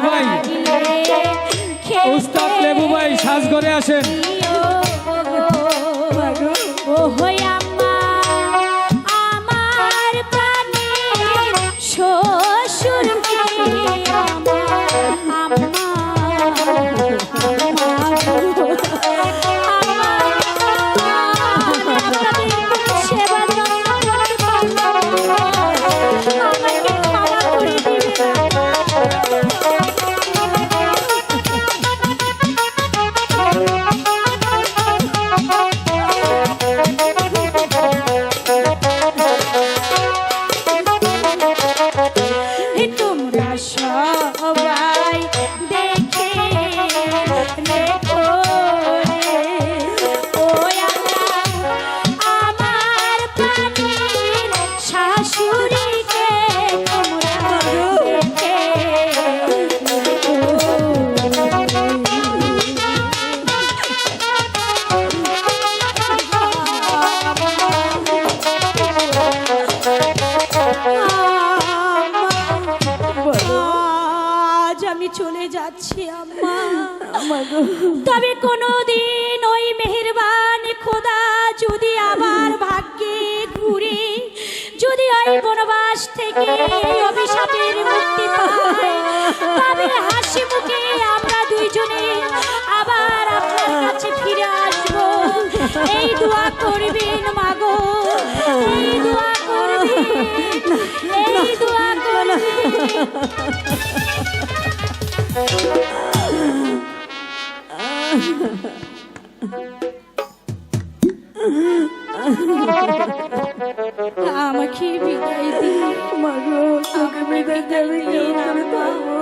ভাই। উস্তাদ লেবু ভাই সাজ করে আসেন আজ আমি চলে যাচ্ছি আম্মা। তবে কোনোদিন ওই মেহেরবান খোদা যদি আবার ভাগ্যে ঘুরে যদি ওই বনবাস থেকে অভিশাপের মুক্তি পায় তবে হাসি মুখে আমরা দুইজনে আবার আপনার কাছে ফিরে আসব। এই দোয়া করবেন মাগো এই দোয়া করবেন। এই দোয়া করবেন। আমাকে বিদায় দিন। মাগো তোকে বিদায় দিন আমি পাবো